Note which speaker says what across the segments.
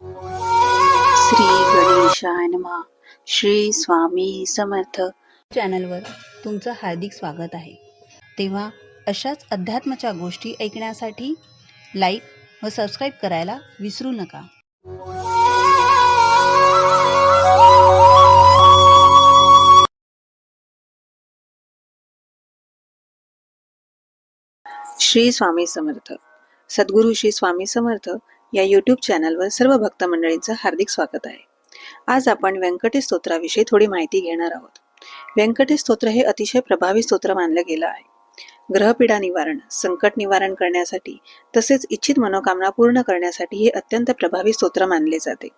Speaker 1: श्री गणेशाय नमः. श्री स्वामी समर्थ.
Speaker 2: चॅनलवर तुमचं हार्दिक स्वागत आहे. तेव्हा अशाच अध्यात्माच्या गोष्टी ऐकण्यासाठी लाईक व सबस्क्राईब करायला विसरू नका.
Speaker 1: श्री स्वामी समर्थ. सद्गुरू श्री स्वामी समर्थ या यूट्यूब चॅनलवर सर्व भक्त मंडळींचं हार्दिक स्वागत आहे. आज आपण व्यंकटेश स्तोत्राविषयी थोडी माहिती घेणार आहोत. व्यंकटेश स्तोत्र हे अतिशय प्रभावी स्तोत्र मानलं गेलं आहे. ग्रहपीडा निवारण संकट निवारण करण्यासाठी तसेच इच्छित मनोकामना पूर्ण करण्यासाठी हे अत्यंत प्रभावी स्तोत्र मानले जाते.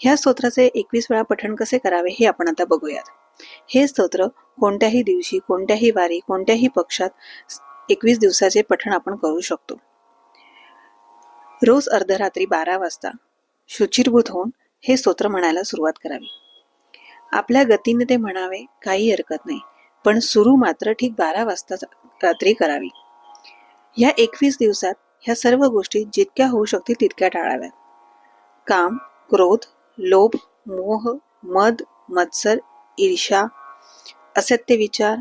Speaker 1: ह्या स्तोत्राचे एकवीस वेळा पठण कसे करावे हे आपण आता बघूयात. हे स्तोत्र कोणत्याही दिवशी कोणत्याही वारी कोणत्याही पक्षात एकवीस दिवसाचे पठण आपण करू शकतो. रोज अर्धरात्री बारा वाजता शुचिरभूत होऊन हे स्तोत्र म्हणायला सुरुवात करावी. आपल्या गतीने ते म्हणावे काही हरकत नाही पण सुरू मात्र ठीक बारा वाजता रात्री करावी. ह्या एकवीस दिवसात ह्या सर्व गोष्टी जितक्या होऊ शकतील तितक्या टाळाव्यात. काम क्रोध लोभ मोह मद मत्सर ईर्षा असत्य विचार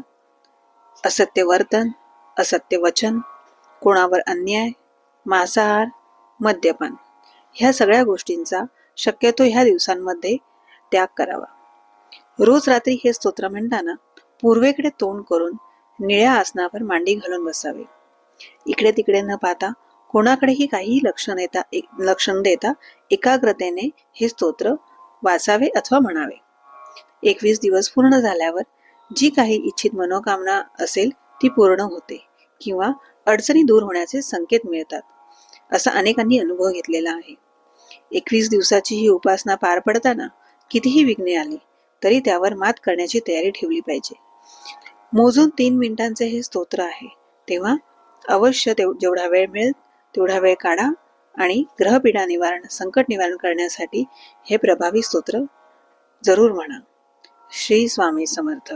Speaker 1: असत्य वर्तन असत्य वचन कोणावर अन्याय मांसाहार मद्यपान. ह्या सगळ्या गोष्टींचा शक्यतो ह्या दिवसांमध्ये त्याग करावा. रोज रात्री हे स्तोत्र म्हणताना पूर्वेकडे तोंड करून निळ्या आसनावर मांडी घालून बसावे. इकडे तिकडे न पाहता कोणाकडेही काहीही लक्ष देता एक- लक्ष देता एकाग्रतेने हे स्तोत्र वाचावे अथवा म्हणावे. एकवीस दिवस पूर्ण झाल्यावर जी काही इच्छित मनोकामना असेल ती पूर्ण होते किंवा अडचणी दूर होण्याचे संकेत मिळतात. असा अनेकांनी अनुभव घेतलेला आहे. एकवीस दिवसाची ही उपासना पार पडताना कितीही विघ्ने आली तरी त्यावर मात करण्याची तयारी ठेवली पाहिजे. मोजून तीन मिनिटांचे हे स्तोत्र आहे. तेव्हा अवश्य तेव जेवढा वेळ मिळेल तेवढा वेळ काढा आणि ग्रहपीडा निवारण संकट निवारण करण्यासाठी हे प्रभावी स्तोत्र जरूर म्हणा. श्री स्वामी समर्थ.